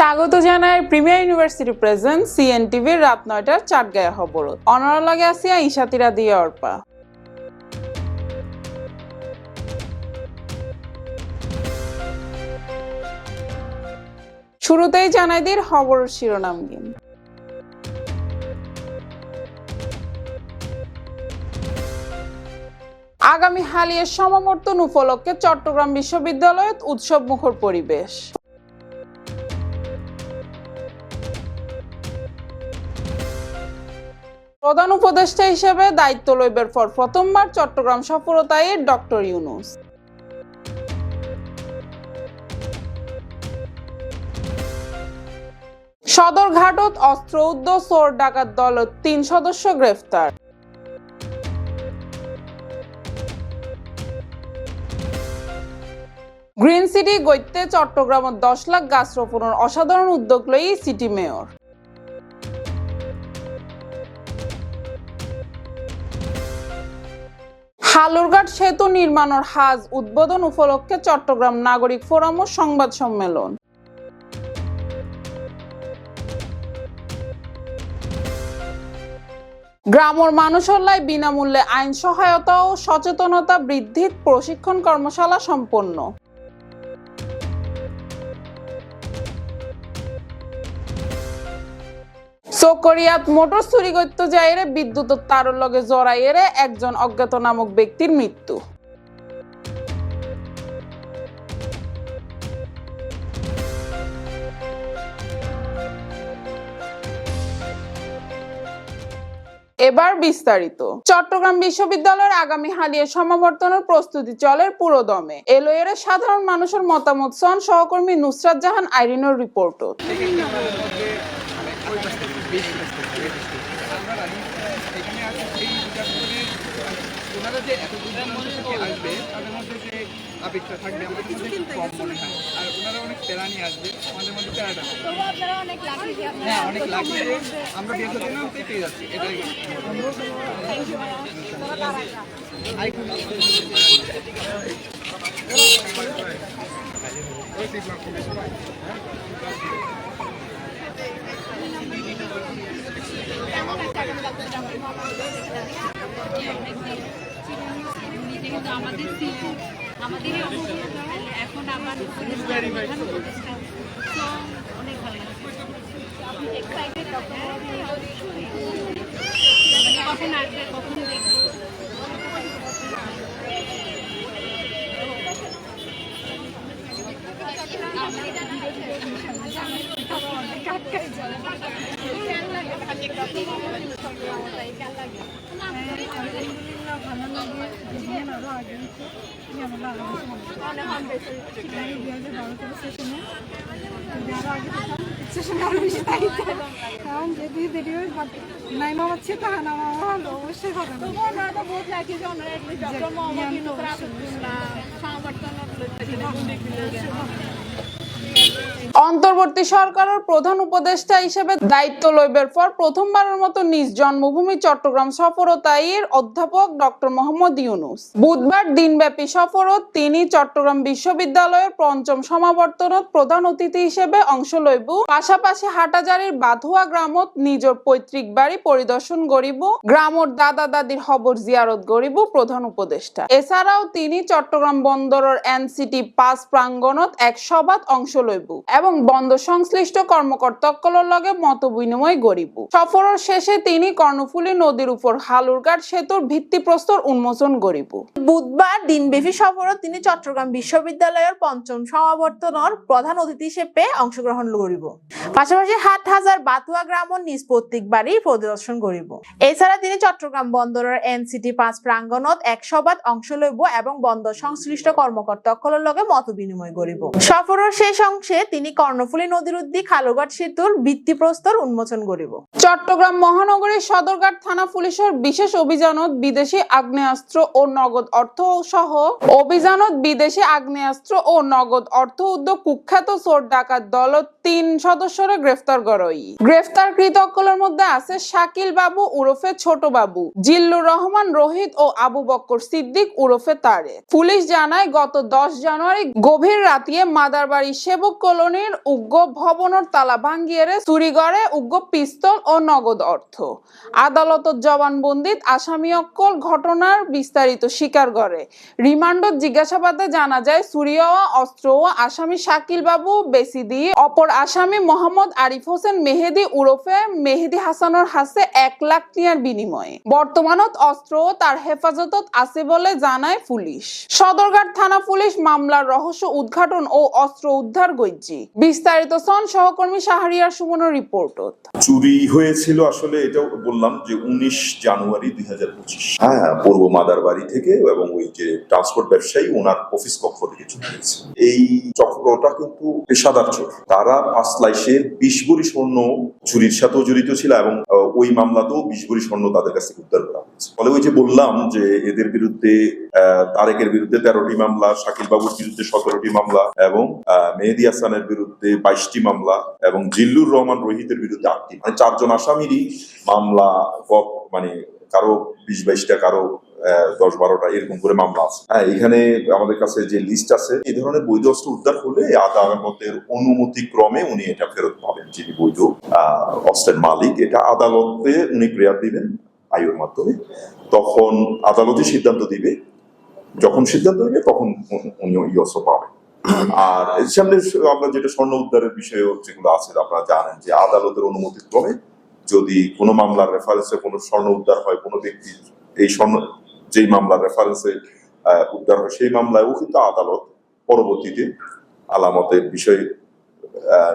স্বাগত জানায় premier university present, সিএনটিভির রাত নয়টার চাটগায়া খবর অনার লাগে আসিয়া ইশাতিরা দিয়ে অর্পা। শুরুতেই জানাই দির খবর শিরোনাম গিন আগামী হালিয়ের সমাবর্তন উপলক্ষে চট্টগ্রাম বিশ্ববিদ্যালয়ে উৎসব মুখর পরিবেশ। প্রধান উপদেষ্টা হিসেবে দায়িত্ব লইবের পর প্রথমবার চট্টগ্রাম সফরতায় ডক্টর ইউনুস। সদরঘাটত অস্ত্র উদ্দ চোর ডাকাত দলত তিন সদস্য গ্রেফতার। গ্রিন সিটি গৈত্যে চট্টগ্রামত দশ লাখ গাছ রোপণের অসাধারণ উদ্যোগ লই সিটি মেয়র। হালুরঘাট সেতু নির্মাণের হাজ উদ্বোধন উপলক্ষে চট্টগ্রাম নাগরিক ফোরাম ও সংবাদ সম্মেলন। গ্রামের মানুষের বিনামূল্যে আইন সহায়তা ও সচেতনতা বৃদ্ধির প্রশিক্ষণ কর্মশালা সম্পন্ন। চকরিয়াত মোটর চুরি করতে যাইরে বিদ্যুৎ তারের লগে জড়াইয়েরে একজন অজ্ঞাত নামক ব্যক্তির মৃত্যু। এবার বিস্তারিত। চট্টগ্রাম বিশ্ববিদ্যালয়ের আগামী হালিয়া সমাবর্তনের প্রস্তুতি চলে পুরোদমে। এলোয়ের সাধারণ মানুষের মতামত সন সহকর্মী নুসরাত জাহান আইরিনের রিপোর্ট এখানে আছে এই বিকাশনের ওনারা যে এত দুজন মানুষ থেকে আসবে তাদের মধ্যে যে আবেগটা থাকবে আমাদের আর ওনারা অনেক প্যারা আসবে আমাদের মধ্যে প্যারাটা লাকি হ্যাঁ অনেক লাগবে আমরা আমাদের আমাদের এখন আমার অনেক ভালো কখন আসবে কখন দেখব কারণ যদি দেরি হয় নাই মামা ছে তাহা না মামা হলো অবশ্যই হবে না ওনারা তো বহুত লাকি যে ওনারা এটলিস্ট ডক্টর ইউনুসের আসাদুল্লাহ সমবর্তন অন্তর্বর্তী সরকারের প্রধান উপদেষ্টা হিসেবে দায়িত্ব লইবের পর প্রথমবারের মতো নিজ জন্মভূমি চট্টগ্রাম সফরতাইয়ের অধ্যাপক ডক্টর মোহাম্মদ ইউনুস। বুধবার দিনব্যাপী সফরত তিনি চট্টগ্রাম বিশ্ববিদ্যালয়ের পঞ্চম সমাবর্তনত প্রধান অতিথি হিসেবে অংশ লইব। পাশাপাশি হাটাজারির বাধুয়া গ্রামত নিজের পৈতৃক বাড়ি পরিদর্শন করিব গ্রামর দাদা দাদির খবর জিয়ারত করিব প্রধান উপদেষ্টা। এছাড়াও তিনি চট্টগ্রাম বন্দরের এনসিটি পাস প্রাঙ্গণত এক সভাত অংশ লইব এবং বন্দর সংশ্লিষ্ট কর্মকর্তাসকলের লগে মত বিনিময় করিব সফরের শেষে তিনি কর্ণফুলী নদীর উপর হালুরঘাট সেতুর ভিত্তিপ্রস্তর উন্মোচন করিব বুধবার দিনব্যাপী সফরত তিনি চট্টগ্রাম বিশ্ববিদ্যালয়ের পঞ্চম সমাবর্তনের প্রধান অতিথি হিসেবে অংশগ্রহণ করিব। পাশাপাশি হাট হাজার বাতুয়া গ্রামর নিজ পৈতৃক বাড়ি পরিদর্শন করিব। এছাড়া তিনি চট্টগ্রাম বন্দরের এনসিটি পাঁচ প্রাঙ্গণত এক সভাত অংশ লইব এবং বন্দর সংশ্লিষ্ট কর্মকর্তাসকলের লগে মত বিনিময় করিব। সফরের শেষ অংশে তিনি কর্ণফুলী নদীর উদ্দিক খালুঘাট সেতুর ভিত্তিপ্রস্তর উন্মোচন করিব। চট্টগ্রাম মহানগরীর সদরঘাট থানা পুলিশের বিশেষ অভিযানত বিদেশি আগ্নেয়াস্ত্র ও নগদ অর্থ সহ অভিযানত বিদেশি আগ্নেয়াস্ত্র ও নগদ অর্থ উদ্যোগ কুখ্যাত চোর ডাকাত দল তিন সদস্যরে গ্রেফতার করই গ্রেফতার কৃতকলের মধ্যে আছে শাকিল বাবু উরফে ছোট বাবু, জিল্লুর রহমান, রোহিত ও আবু বক্কর সিদ্দিক উরফে তারে পুলিশ জানায়, গত দশ জানুয়ারি গভীর রাতিয়ে মাদারবাড়ি সেবক কলোনি কোম্পানির উগ্র ভবনের তালা ভাঙ্গিয়ে চুরি করে উগ্র পিস্তল ও নগদ অর্থ। আদালতত জবানবন্দিত আসামি অক্কল ঘটনার বিস্তারিত স্বীকার করে। রিমান্ডত জিজ্ঞাসাবাদে জানা যায়, চুরি হওয়া অস্ত্র ও আসামি শাকিল বাবু বেশি দিয়ে অপর আসামি মোহাম্মদ আরিফ হোসেন মেহেদি উরফে মেহেদি হাসানোর হাসে এক লাখ টিয়ার বিনিময়ে। বর্তমানত অস্ত্র তার হেফাজতত আছে বলে জানায় পুলিশ। সদরঘাট থানা পুলিশ মামলার রহস্য উদ্ঘাটন ও অস্ত্র উদ্ধার গইজি বিস্তারিত সন সহকর্মী শাহরিয়ার সুমনের রিপোর্টত। চুরি হয়েছিল আসলে এটাও বললাম যে উনিশ জানুয়ারি দুই হাজার পঁচিশ। হ্যাঁ পূর্ব মাদার বাড়ি থেকে এবং ওই যে ট্রান্সপোর্ট ব্যবসায়ী ওনার অফিস কক্ষ থেকে চুরি হয়েছে। এই চক্রটা কিন্তু পেশাদার চোর। তারা পাঁচলাইশের বিশ ভরি স্বর্ণ চুরির সাথেও জড়িত ছিল এবং ওই মামলাতেও বিশ ভরি স্বর্ণ তাদের কাছে উদ্ধার করা হয়েছে। ফলে ওই যে বললাম যে এদের বিরুদ্ধে তারেকের বিরুদ্ধে তেরোটি মামলা, শাকিল বাবুর বিরুদ্ধে সতেরোটি মামলা এবং মেহেদি হাসানের বিরুদ্ধে বাইশটি মামলা এবং জিল্লুর রহমান রোহিতের বিরুদ্ধে আটটি। মানে চারজন আসামিরই মামলা মানে কারও বিশ বাইশটা, কারও দশ বারোটা, এরকম করে মামলা আছে। হ্যাঁ এখানে আমাদের কাছে যে লিস্ট আছে এই ধরনের বৈধ অস্ত্র উদ্ধার হলে আদালতের অনুমতি ক্রমে উনি এটা ফেরত পাবেন, যিনি বৈধ অস্ত্রের মালিক। এটা আদালতে উনি প্রেয়ার দিবেন আয়ুর মাধ্যমে। তখন আদালতই সিদ্ধান্ত দিবে। যখন সিদ্ধান্ত দিবে, তখন উনি ওই অস্ত্র পাবেন। আর সামনে আমরা যেটা স্বর্ণ উদ্ধারের বিষয়ে যেগুলো আছে, আপনারা জানেন যে আদালতের অনুমতি ক্রমে যদি কোনো মামলার রেফারেন্সে কোনো স্বর্ণ উদ্ধার হয়, কোনো ব্যক্তি এই স্বর্ণ, যেই মামলার রেফারেন্সে উদ্ধার হয়, সেই মামলায়ও কিন্তু আদালত পরবর্তীতে আলামতের বিষয়ে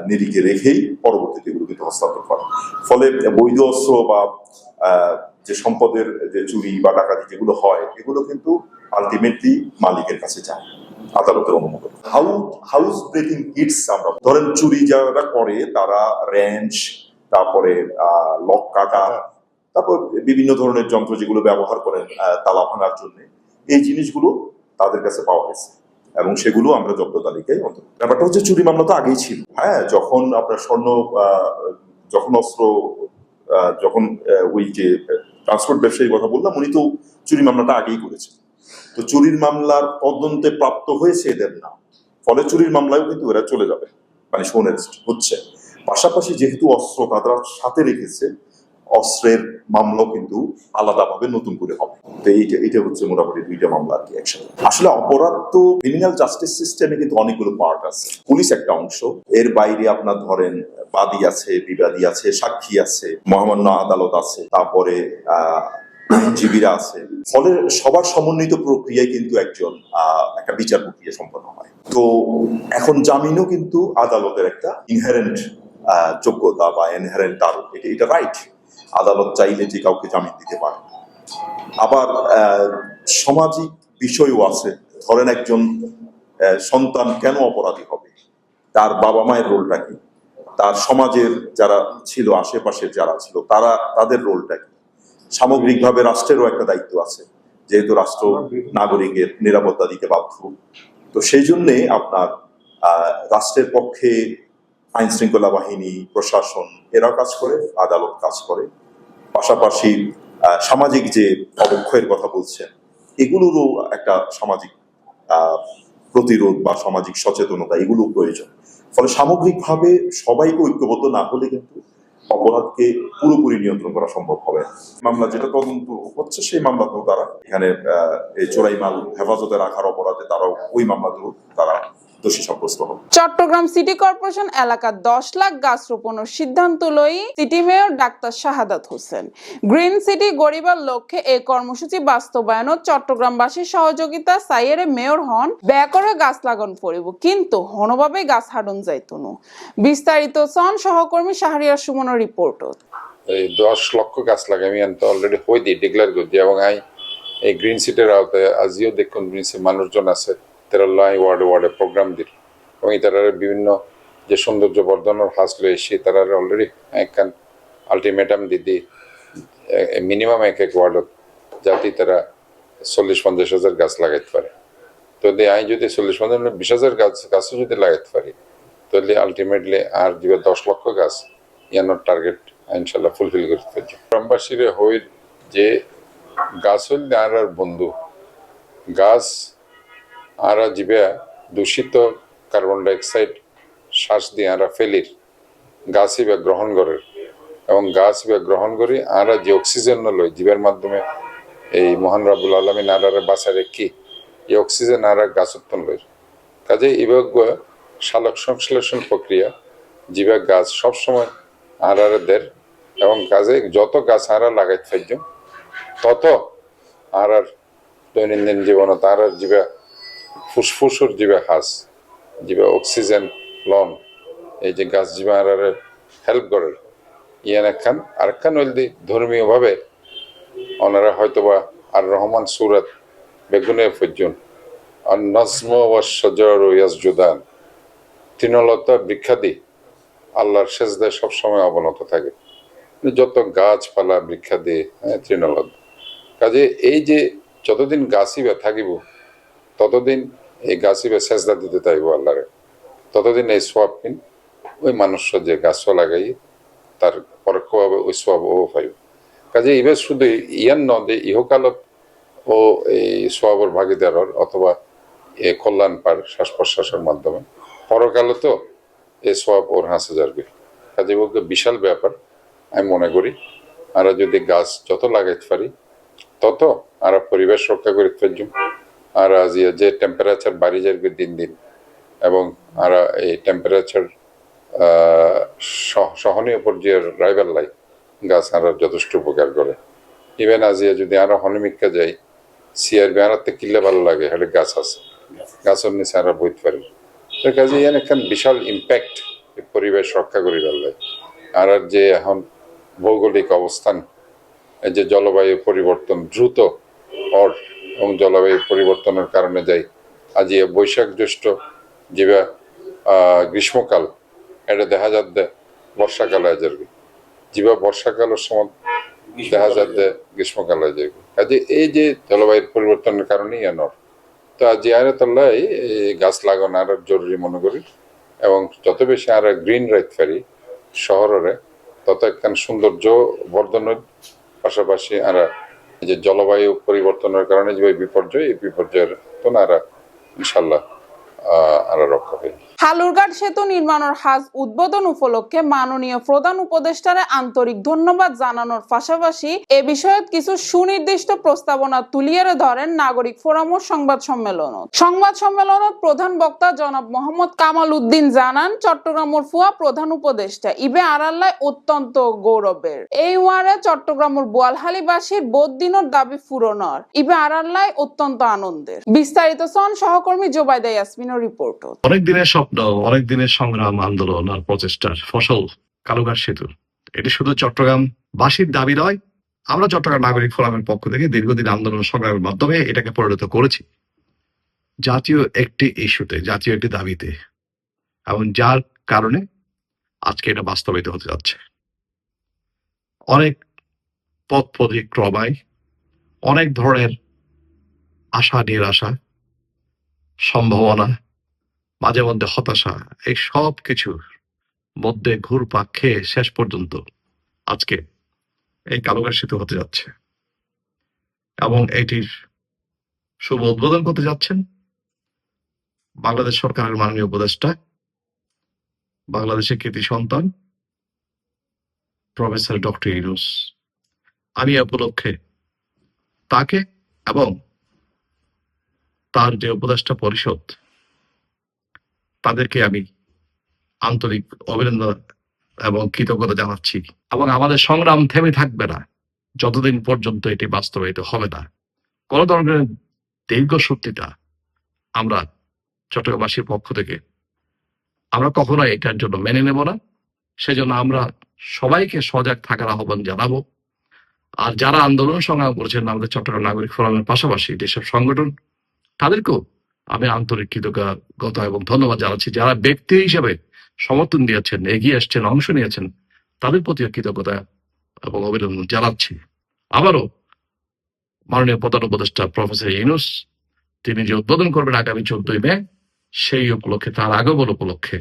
নিরিখে রেখেই পরবর্তীতে এগুলো কিন্তু হস্তান্তর করে। ফলে বৈধ অস্ত্র বা যে সম্পদের যে চুরি বা ডাকাতি যেগুলো হয়, এগুলো কিন্তু আলটিমেটলি মালিকের কাছে যায়, আদালতের অনুমোদন। হাউ হাউস ব্রেকিং কিটস আমরা ধরেন চুরি যারা করে তারা র্যাঞ্চ তারপরে লক কাটা তারপর বিভিন্ন ধরনের যন্ত্র যেগুলো ব্যবহার করেন তালা ভাঙার জন্য এই জিনিসগুলো তাদের কাছে পাওয়া গেছে। এবং সেগুলো আমরা জব্দ তালিকায় অন্তর্ভুক্ত। ব্যাপারটা হচ্ছে চুরি মামলা তো আগেই ছিল। হ্যাঁ যখন আপনার স্বর্ণ আহ, যখন অস্ত্র যখন ওই যে ট্রান্সপোর্ট ব্যবসায়ীর কথা বললাম উনি তো চুরি মামলাটা আগেই করেছেন। তো চুরির মামলার তদন্তে প্রাপ্ত হয়েছে এদের না ফলে চুরির মামলায়ও কিন্তু এরা চলে যাবে মানে শোন হচ্ছে। পাশাপাশি যেহেতু অস্ত্র তারা সাথে রেখেছে, অস্ত্রের মামলাও কিন্তু আলাদাভাবে নতুন করে হবে। তো এইটা এটা হচ্ছে মোটামুটি দুইটা মামলা আর কি একসাথে। আসলে অপরাধ তো ক্রিমিনাল জাস্টিস সিস্টেমে কিন্তু অনেকগুলো পার্ট আছে। পুলিশ একটা অংশ, এর বাইরে আপনার ধরেন বাদী আছে, বিবাদী আছে, সাক্ষী আছে, মহামান্য আদালত আছে, তারপরে, আহ আইনজীবীরা আছে। ফলে সবার সমন্বিত প্রক্রিয়ায় কিন্তু একজন একটা বিচার প্রক্রিয়া সম্পন্ন হয়। তো এখন জামিনও কিন্তু আদালতের একটা ইনহারেন্ট যোগ্যতা বা ইনহারেন্ট তার এটা রাইট আদালত চাইলে যে কাউকে জামিন দিতে পারে। আবার সামাজিক বিষয়ও আছে। ধরেন একজন সন্তান কেন অপরাধী হবে? তার বাবা মায়ের রোলটা কি? তার সমাজের যারা ছিল আশেপাশের যারা ছিল, তারা, তাদের রোলটা কি? সামগ্রিকভাবে রাষ্ট্রেরও একটা দায়িত্ব আছে, যেহেতু রাষ্ট্র নাগরিকের নিরাপত্তা দিতে বাধ্য। তো সেই জন্যে আপনার রাষ্ট্রের পক্ষে আইন শৃঙ্খলা বাহিনী, প্রশাসন এরা কাজ করে, আদালত কাজ করে। পাশাপাশি সামাজিক যে অবক্ষয়ের কথা বলছেন, এগুলোরও একটা সামাজিক প্রতিরোধ বা সামাজিক সচেতনতা এগুলো প্রয়োজন। ফলে সামগ্রিকভাবে সবাইকে ঐক্যবদ্ধ না হলে কিন্তু অপরাধকে পুরোপুরি নিয়ন্ত্রণ করা সম্ভব হবে। মামলা যেটা তদন্ত হচ্ছে, সেই মামলাতেও তারা এখানে এই চোরাই মাল হেফাজতে রাখার অপরাধে তারাও ওই মামলাতেও তারা দোষী সাব্যস্ত হবে চট্টগ্রাম সিটি কর্পোরেশন এলাকার দশ লাখ গাছ রোপণের সিদ্ধান্ত লই সিটি মেয়র ডাক্তার শাহাদাত হোসেন। গ্রিন সিটি গরিবার লক্ষ্যে এই কর্মসূচি বাস্তবায়নত চট্টগ্রামবাসীর সহযোগিতা সাইয়েরে মেয়র হন। ব্যয় করে গাছ লাগান পড়িব কিন্তু হনভাবে গাছ হাডন যাইতনু। বিস্তারিত সন সহকর্মী শাহরিয়ার সুমনের রিপোর্টত। এই দশ লক্ষ গাছ লাগাই আমি তো অলরেডি হয়ে দিই ডিক্লেয়ার করে দিই এবং আই এই গ্রিন সিটির আওতায় আজিও দেখুন গ্রিন সিটি মানুষজন আছে। তারা লাই ওয়ার্ডে ওয়ার্ডে প্রোগ্রাম দিল। এবং তারা বিভিন্ন যে সৌন্দর্য বর্ধনের হাস রয়েছে তারা অলরেডি একখান আলটিমেটাম দিদি মিনিমাম এক এক ওয়ার্ডত যাতে তারা চল্লিশ পঞ্চাশ হাজার গাছ লাগাইতে পারে। তো আমি যদি চল্লিশ পঞ্চাশ মানে বিশ হাজার গাছ, গাছও যদি লাগাইতে পারি, তাহলে আলটিমেটলি আর দিবে দশ লক্ষ গাছ ইয়ানোর টার্গেট ইনশাল্লাহ ফুলফিল করতে পারছি। গ্রামবাসীর হইল যে গাছ হইল আর আর বন্ধু, গাছ আর জীবে দূষিত কার্বন ডাইঅক্সাইড শ্বাস দিয়ে আরা ফেলির। গাছই বা গ্রহণ করে এবং গাছ বা গ্রহণ করি আরা যে অক্সিজেন লই জীবের মাধ্যমে এই মহান রাবুল আলমিন আরারে বাঁচারে কি? এই অক্সিজেন আরা গাছ উৎপন্ন লই কাজে ইবাগ সালোক সংশ্লেষণ প্রক্রিয়া, জীবা গাছ সবসময় আরারে দের এবং কাজে যত গাছ আরা লাগাইতে পারছ তত আর আর দৈনন্দিন জীবনত আর আর জীবা ফুসফুসুর জীবা হাস জীবা অক্সিজেন লন এই যে গাছ জীবা আর হেল্প করে ইয়ান একখান আর একখান হইলদি ধর্মীয়ভাবে ওনারা হয়তোবা আর রহমান সুরত বেগুনে ফজ্জুন আর নজম ও সজর ইয়াসজুদান তৃণলতা বৃক্ষাদি আল্লাহর সেজদায় সবসময় অবনত থাকে। যত গাছপালা বৃক্ষা বৃক্ষাদি হ্যাঁ তৃণলতা কাজে এই যে যতদিন গাছিবে থাকিব, ততদিন এই গাছিবে সেজদা দিতে চাইব আল্লাহরে। ততদিন এই সোয়াব কিন ওই মানুষরা যে গাছ লাগাই তার পরোক্ষভাবে ওই সোয়াব ও পাইব। কাজে এবার শুধু ইয়ান ন যে ইহকালত ও এই সোয়াবর ভাগিদারর অথবা এ কল্যাণ পার শ্বাস প্রশ্বাসের মাধ্যমে পরকালে তো এই সোয়াব ওর হাসে যাবে। কাজে ওকে বিশাল ব্যাপার, আমি মনে করি, আমরা যদি গাছ যত লাগাইতে পারি, তত আর পরিবেশ রক্ষা করে ফেলছুম আর যে টেম্পারেচার বাড়ি যাবে দিন দিন এবং আর এই টেম্পারেচার সহনীয় পর্যায়ের রাইবার লাই গাছ আর যথেষ্ট উপকার করে। ইভেন আজ ইয়ে যদি আরও হনিমিকা যাই সিয়ার বেড়াতে কিনলে ভালো লাগে, হলে গাছ আছে। গাছের নিচে আমরা বইতে পারি। কাজে ইয়ান একখান বিশাল ইম্প্যাক্ট পরিবেশ রক্ষা করি পারলে আর আর যে এখন ভৌগোলিক অবস্থান, এই যে জলবায়ু পরিবর্তন দ্রুত হর এবং জলবায়ু পরিবর্তনের কারণে যাই। আজ এই বৈশাখ জ্যৈষ্ঠ যেবা গ্রীষ্মকাল এটা দেখা যাচ্ছে বর্ষাকালে যাবে। যেবা বর্ষাকালের সময় দেখা যাচ্ছে গ্রীষ্মকালে যাবে। কাজে এই যে জলবায়ুর পরিবর্তনের কারণেই এনর তো আজ আয়ারতল্লাই গাছ লাগানো আর জরুরি মনে করি। এবং যত বেশি আর গ্রিন রাখতে পারি শহরে তত একখান সৌন্দর্য বর্ধনের পাশাপাশি আর এই যে জলবায়ু পরিবর্তনের কারণে যে বিপর্যয় এই বিপর্যয়ের তো না ইনশাল্লাহ রক্ষা হালুরঘাট সেতু নির্মাণের হাজ উদ্বোধন উপলক্ষে মাননীয় প্রধান উপদেষ্টারে আন্তরিক ধন্যবাদ জানানোর পাশাপাশি এ বিষয়ে কিছু সুনির্দিষ্ট প্রস্তাবনা তুলিয়ে ধরেন নাগরিক সংবাদ সংবাদ প্রধান বক্তা জনাব মোহাম্মদ কামাল উদ্দিন জানান চট্টগ্রামের ফুয়া প্রধান উপদেষ্টা ইবে আড়াল্লায় অত্যন্ত গৌরবের। এই ওয়ারে চট্টগ্রামের বোয়ালহালিবাসীর বোধ দিনের দাবি পূরণর। ইবে আড়াল্লায় অত্যন্ত আনন্দের। বিস্তারিত সন সহকর্মী জোবাইদা ইয়াসমিনের রিপোর্ট অনেক দিনের স্বপ্ন অনেক দিনের সংগ্রাম, আন্দোলন আর প্রচেষ্টার ফসল কালুঘাট সেতু এটি শুধু চট্টগ্রাম বাসীর দাবি নয়, আমরা চট্টগ্রাম নাগরিক ফোরামের পক্ষ থেকে দীর্ঘদিন আন্দোলন সংগ্রামের মাধ্যমে এটাকে পরিণত করেছি। জাতীয় একটি ইস্যুতে, জাতীয় একটি দাবিতে। এবং যার কারণে আজকে এটা বাস্তবায়িত হতে যাচ্ছে। অনেক পথ পরিক্রমায়, অনেক ধরনের আশা নিরাশা সম্ভাবনা মাঝে মধ্যে হতাশা, এই সব কিছুর মধ্যে ঘুরপাক খেয়ে শেষ পর্যন্ত আজকে এই কালোগার সেতু হতে যাচ্ছে। এবং এটির শুভ উদ্বোধন করতে যাচ্ছেন বাংলাদেশ সরকারের মাননীয় উপদেষ্টা, বাংলাদেশের কৃতি সন্তান, প্রফেসর ডক্টর ইউনুস। আমি উপলক্ষে তাকে এবং তার যে উপদেষ্টা পরিষদ তাদেরকে আমি আন্তরিক অভিনন্দন এবং কৃতজ্ঞতা জানাচ্ছি। এবং আমাদের সংগ্রাম থেমে থাকবে না। যতদিন পর্যন্ত এটি বাস্তবায়িত হবে না। কোন ধরনের দীর্ঘ সত্যিটা আমরা চট্টগ্রামবাসীর পক্ষ থেকে আমরা কখনোই এটার জন্য মেনে নেব না। সেজন্য আমরা সবাইকে সজাগ থাকার আহ্বান জানাব। আর যারা আন্দোলন সংগ্রাম করেছেন আমাদের চট্টগ্রাম নাগরিক ফোরামের পাশাপাশি যেসব সংগঠন, তাদেরকেও আমি আন্তরিক কৃতজ্ঞতা এবং ধন্যবাদ জানাচ্ছি। যারা ব্যক্তি হিসেবে সমর্থন দিয়েছেন, এগিয়ে আসছেন অংশ নিয়েছেন, তাদের প্রতি কৃতজ্ঞতা এবং অভিনন্দন জানাচ্ছি। আবারও মাননীয় প্রধান উপদেষ্টা প্রফেসর ইউনুস, তিনি যে উদ্বোধন করবেন আগামী চোদ্দই মে, সেই উপলক্ষে, তার আগমন উপলক্ষে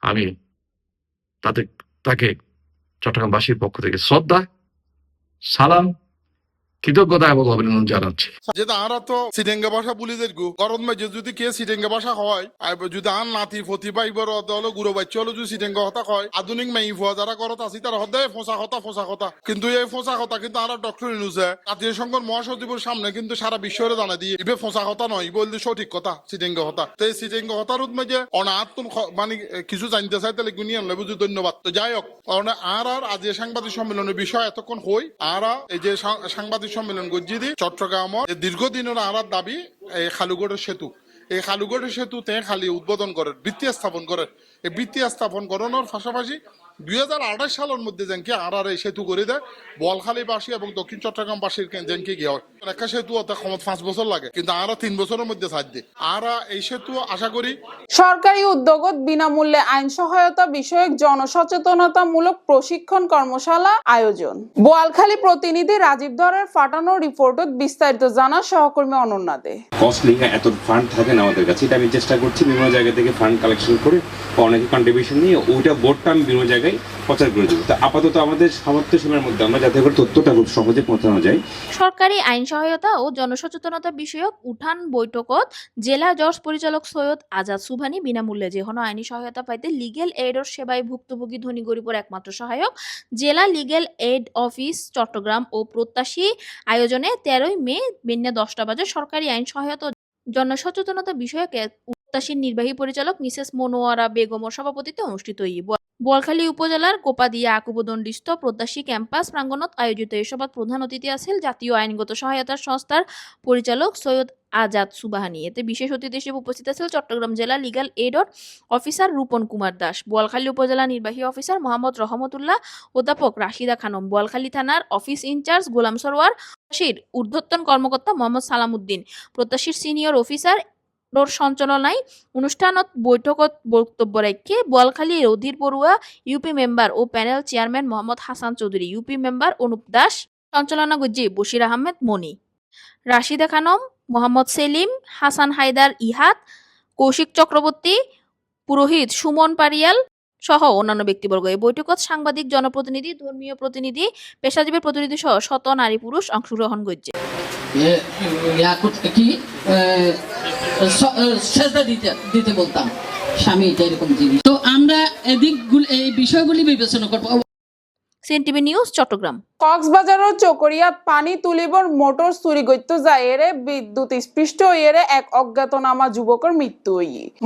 আমি তাতে, তাকে চট্টগ্রামবাসীর পক্ষ থেকে শ্রদ্ধা, সালাম কৃতজ্ঞতা অভিনন্দন জানাচ্ছি। তাহারা তো ভাষা বলি গু গরম মাঝে যদি কে ভাষা হয়, আর যদি আন নাতি গুরু বাচ্চা যদি হতা হয়, আধুনিক মাই ফুয়া যারা হদায় ফোসা কথা ফোসা কথা কিন্তু এই ফোসা কথা কিন্তু আমরা ডক্টর জাতীয় সংঘর মহাসচিবের সামনে কিন্তু সারা বিশ্বের জানা দিয়ে, ইবে ফোসা কথা নয় বললে সঠিক কথা, সিটেঙ্গা কথা তো এই সিটেঙ্গা কথার মাঝে অনাথ মানে কিছু জানতে চাই, তাহলে গুনিয়ান লেবু ধন্যবাদ। তো যাই হোক, কারণ আর আর আজ সাংবাদিক সম্মেলনের বিষয় এতক্ষণ হই, আর এই যে সাংবাদিক সম্মেলন গজ্জিদি চট্টগ্রামত দীর্ঘদিনের আর দাবি এই খালুগড়ের সেতু। এই খালুগড়ের সেতুতে খালি উদ্বোধন করে বৃত্তি স্থাপন করে এই বৃত্তি স্থাপন করানোর পাশাপাশি দুই হাজার আঠাশ সালের মধ্যে যেনকে আর আর সেতু করে দেয় বলখালীবাসী এবং দক্ষিণ চট্টগ্রামবাসীর যেনকে গিয়ে হয়। একটা সেতু অত ক্ষমত পাঁচ বছর লাগে কিন্তু আর তিন বছরের মধ্যে সাজ দিয়ে। আর এই সেতু আশা করি সরকারি উদ্যোগত বিনামূল্যে আইন সহায়তা বিষয়ক জনসচেতনতামূলক প্রশিক্ষণ কর্মশালা আয়োজন। বোয়ালখালী প্রতিনিধি রাজীব ধরের ফাটানো রিপোর্টত বিস্তারিত জানা সহকর্মী অনন্যা দে। কস্টলি এত ফান্ড থাকে না আমাদের কাছে এটা আমি চেষ্টা করছি বিভিন্ন জায়গা থেকে ফান্ড কালেকশন করে অনেকে কন্ট্রিবিউশন নিয়ে ওইটা বোর্ডটা আমি বিভিন্ন জায়গায় প্রচার করে দেবো। তো আপাতত আমাদের সামর্থ্য সীমার মধ্যে আমরা যাতে করে তথ্যটা খুব সহজে পৌঁছানো যায়। সরকারি আইন সহায়তা ও জনসচেতনতা বিষয়ক উঠান বৈঠকত জেলা জজ পরিচালক সৈয়দ আজাদ সুভানি বিনামূল্যে যেকোনো আইনি সহায়তা পাইতে লিগেল এইডর সেবায় ভুক্তভোগী ধনী গরিবের একমাত্র সহায়ক, জেলা লিগেল এইড অফিস চট্টগ্রাম ও প্রত্যাশী আয়োজনে তেরোই মে বিন্যা দশটা বাজে সরকারি আইন সহায়তা জনসচেতনতা বিষয়ক প্রত্যাশীর নির্বাহী পরিচালক মিসেস মনোয়ারা বেগমর সভাপতিত্বে অনুষ্ঠিত হই বোয়ালখালী উপজেলার কোপাদিয়া আকুবদণ্ডিস্থ প্রত্যাশী ক্যাম্পাস প্রাঙ্গণত আয়োজিত এই সভাত প্রধান অতিথি আছেন জাতীয় আইনগত সহায়তা সংস্থার পরিচালক সৈয়দ আজাদ সুবাহানি। এতে বিশেষ অতিথি হিসেবে উপস্থিত আছেন চট্টগ্রাম জেলা legal aid officer Rupan Kumar Das Boalkhali upazila নির্বাহী অফিসার মোহাম্মদ রহমতুল্লাহ, অধ্যাপক রাশিদা খানম বোয়ালখালী থানার অফিস ইনচার্জ গোলাম সরোয়ার প্রত্যাশীর ঊর্ধ্বতন কর্মকর্তা মোহাম্মদ সালামউদ্দিন, প্রত্যাশীর সিনিয়র অফিসার ওর সঞ্চালনায় অনুষ্ঠানত বৈঠকত বক্তব্য রেখে বোয়ালখালীর অধীর বড়ুয়া ইউপি মেম্বার ও panel chairman Mohammad Hasan Chowdhury UP member Anup Das, সঞ্চালনা গুজ্জি বশির আহমেদ মনি রাশিদা খানম, মোহাম্মদ সেলিম হাসান হায়দার ইহাদ কৌশিক চক্রবর্তী পুরোহিত সুমন পারিয়াল সহ অন্যান্য ব্যক্তিবর্গ এই বৈঠকত সাংবাদিক জনপ্রতিনিধি ধর্মীয় প্রতিনিধি পেশাজীবী প্রতিনিধি সহ শত নারী পুরুষ অংশগ্রহণ করছে সেজদা দিতে দিতে বলতাম। স্বামী এটা এরকম জিনিস। তো আমরা এদিকগুলো এই বিষয়গুলি বিবেচনা করব। সিএনটিভি নিউজ চট্টগ্রাম চকরিয়াত পানি তুলিবর মোটর চুরি গত্য বিদ্যুৎ স্পৃষ্ট এরে এক অজ্ঞাতনামা যুবকের মৃত্যু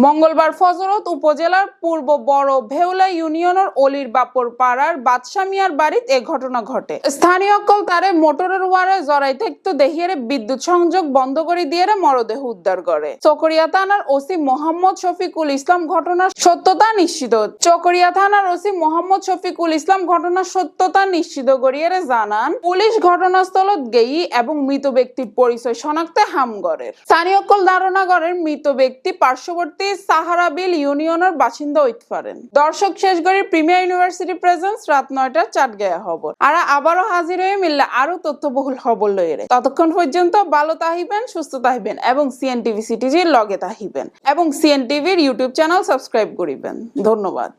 মঙ্গলবার ফজরত উপজেলার পূর্ব বড় ভেউলা ইউনিয়নের অলির বাপর পাড়ার বাদশা মিয়ার বাড়িতে এ ঘটনা ঘটে। স্থানীয় কল তারে মোটরের ওয়ারে জড়াই থাকতো দেহিয়ারে বিদ্যুৎ সংযোগ বন্ধ করে দিয়ে মরদেহ উদ্ধার করে চকরিয়া থানার ওসি মোহাম্মদ শফিকুল ইসলাম ঘটনার সত্যতা নিশ্চিত। চকরিয়া থানার ওসি মোহাম্মদ শফিকুল ইসলাম ঘটনার সত্যতা নিশ্চিত করিয়ে জানান, পুলিশ ঘটনাস্থলত গেই এবং মৃত ব্যক্তির পরিচয় শনাক্তে হামগড়ের স্থানীয় কল ধারণাগড়ের মৃত ব্যক্তি পার্শ্ববর্তী সাহারাবিল ইউনিয়নের বাসিন্দা হইতে পারেন দর্শক শেষ গড়ি প্রিমিয়ার ইউনিভার্সিটি প্রেজেন্স রাত নয়টার চাট গেয়া খবর। আর আবারও হাজির হয়ে মিললে আরও তথ্যবহুল খবর লইরে ততক্ষণ পর্যন্ত ভালো তাহিবেন সুস্থ তাহিবেন এবং সিএনটিভি সিটিজির লগে তাহিবেন এবং সিএনটিভির ইউটিউব চ্যানেল সাবস্ক্রাইব করিবেন। ধন্যবাদ।